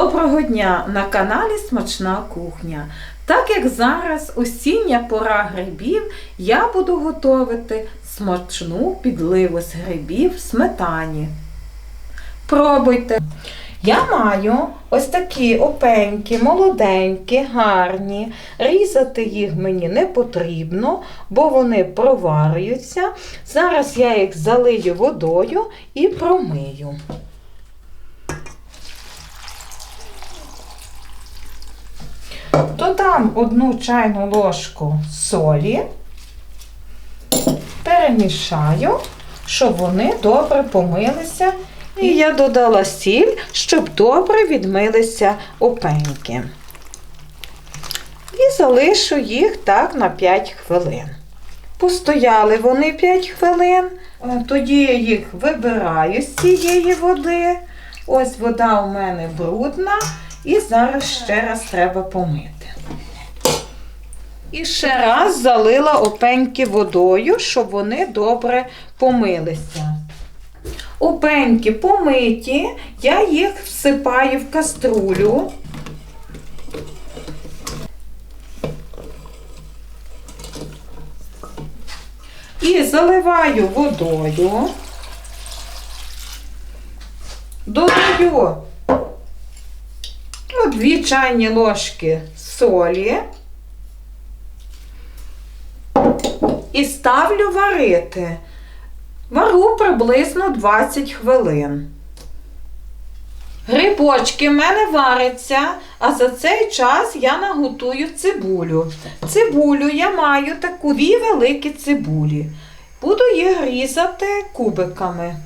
Доброго дня на каналі Смачна кухня. Так як зараз осіння пора грибів, я буду готувати смачну підливу з грибів в сметані. Пробуйте. Я маю ось такі опенькі, молоденькі, гарні. Різати їх мені не потрібно, бо вони проварюються. Зараз я їх залию водою і промию. Додам одну чайну ложку солі, перемішаю, щоб вони добре помилися. І я додала сіль, щоб добре відмилися опеньки. І залишу їх так на 5 хвилин. Постояли вони 5 хвилин, е, тоді я їх вибираю з цієї води. Ось вода у мене брудна, і зараз ще раз треба помити. І ще раз залила опеньки водою, щоб вони добре помилися. Опеньки помиті, я їх всипаю в каструлю. І заливаю водою. Додаю ну, дві чайні ложки солі і ставлю варити. Вару приблизно 20 хвилин. Грибочки в мене варяться, а за цей час я наготую цибулю. Цибулю я маю таку дві великі цибулі. Буду їх різати кубиками.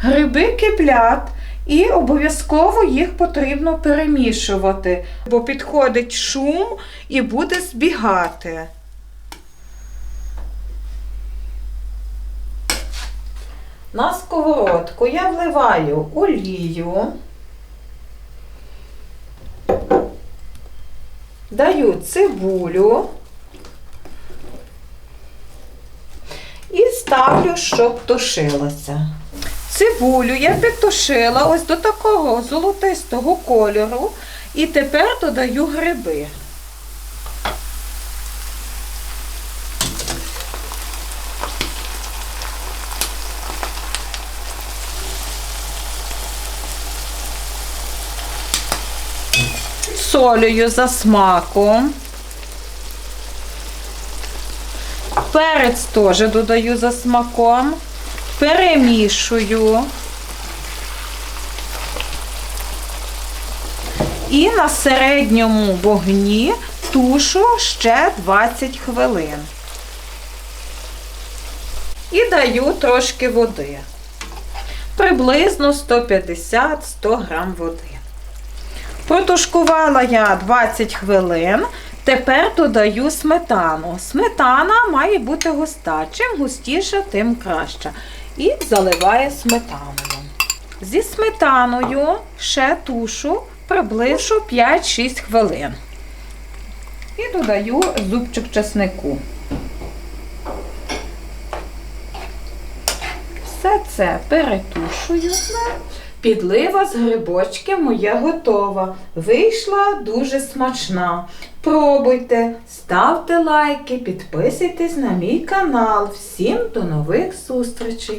Гриби киплять і обов'язково їх потрібно перемішувати, бо підходить шум і буде збігати. На сковородку я вливаю олію, даю цибулю і ставлю, щоб тушилося. Цибулю я підтушила ось до такого золотистого кольору і тепер додаю гриби. Солюю за смаком. Перець теж додаю за смаком перемішую і на середньому вогні тушу ще 20 хвилин. І даю трошки води. Приблизно 150-100 грам води. Протушкувала я 20 хвилин. Тепер додаю сметану. Сметана має бути густа. Чим густіша, тим краще. І заливаю сметаною. Зі сметаною ще тушу приблизно 5-6 хвилин. І додаю зубчик чеснику. Все це перетушую. Підлива з грибочки моя готова. Вийшла дуже смачна. Пробуйте, ставте лайки, підписуйтесь на мій канал. Всім до нових зустрічей!